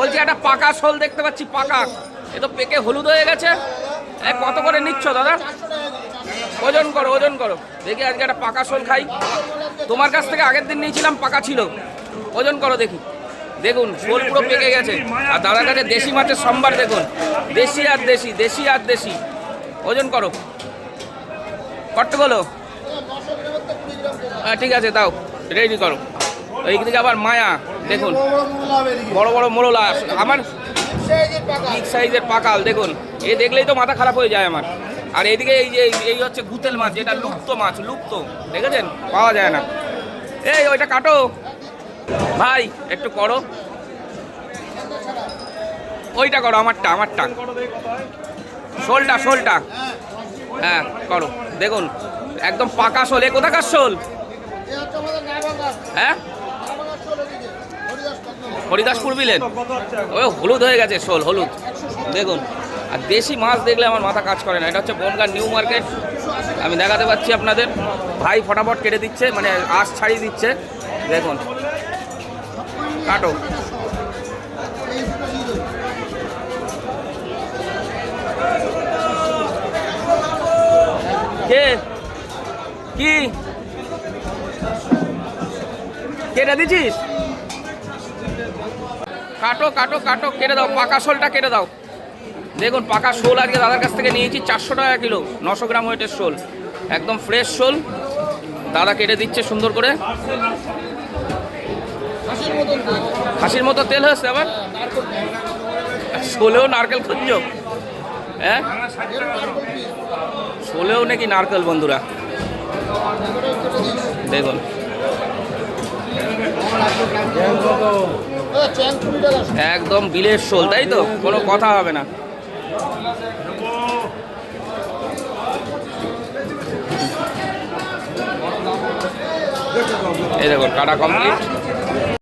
বলছি, একটা পাকা শোল দেখতে পাচ্ছি, পাকা। এ তো পেকে হলুদ হয়ে গেছে। কত করে নিচ্ছ দাদা? ওজন করো ওজন করো। দেখি, আজকে একটা পাকা শোল খাই। তোমার কাছ থেকে আগের দিন নিয়েছিলাম, পাকা ছিল। ওজন করো দেখি। দেখুন, শোল পুরো পেকে গেছে। আর দাদার কাছে দেশি মাছের সম্বার দেখুন। দেশি আর দেশি দেশি আর দেশি। ওজন করো। বলো হ্যাঁ ঠিক আছে, দাও। রেডি করো। এই দিকে আবার মায়া। দেখুন, বড় বড় মোরলা আমার বিগ সাইজের পাকাল, দেখুন। এ দেখলেই তো মাথা খারাপ হয়ে যায় আমার। আর এদিকে এই যে, এই হচ্ছে গুতেল মাছ, যেটা লুপ্ত মাছ, লুপ্ত, দেখেছেন? পাওয়া যায় না। এই, ওইটা কাটো। ভাই, একটু করো। ওইটা করো, আমারটা আমারটা। শোলটা শোলটা। হ্যাঁ করো। দেখুন, একদম পাকা শোল। এ কোথাকার শোল? হ্যাঁ? হরিদাসপুর বিলেন। ওই হলুদ হয়ে গেছে শোল, হলুদ। দেখুন আর দেশি মাছ দেখলে আমার মাথা কাজ করে না। এটা হচ্ছে বনগাঁ নিউ মার্কেট। আমি দেখাতে পাচ্ছি আপনাদের। ভাই ফটাফট কেটে দিচ্ছে মানে আঁশ ছাড়িয়ে দিচ্ছে। দেখুন। কাটো। কে? কি? কেটে দিছিস কাটো কাটো কাটো কেটে দাও পাকা শোলটা কেটে দাও। দেখুন পাকা শোল আজকে দাদার কাছ থেকে নিয়েছি চারশো টাকা কিলো নশো গ্রাম ওয়েটের শোল। একদম ফ্রেশ শোল। দাদা কেটে দিচ্ছে সুন্দর করে। হাসির মতো তেল হয়েছে আবার? শোলেও নারকেল খুঁজছো? হ্যাঁ? শোলেও নাকি নারকেল বন্ধুরা? দেখুন। একদম বিলের শোল তাই তো? কোনো কথা হবে না। এই দেখুন কাটা কমপ্লিট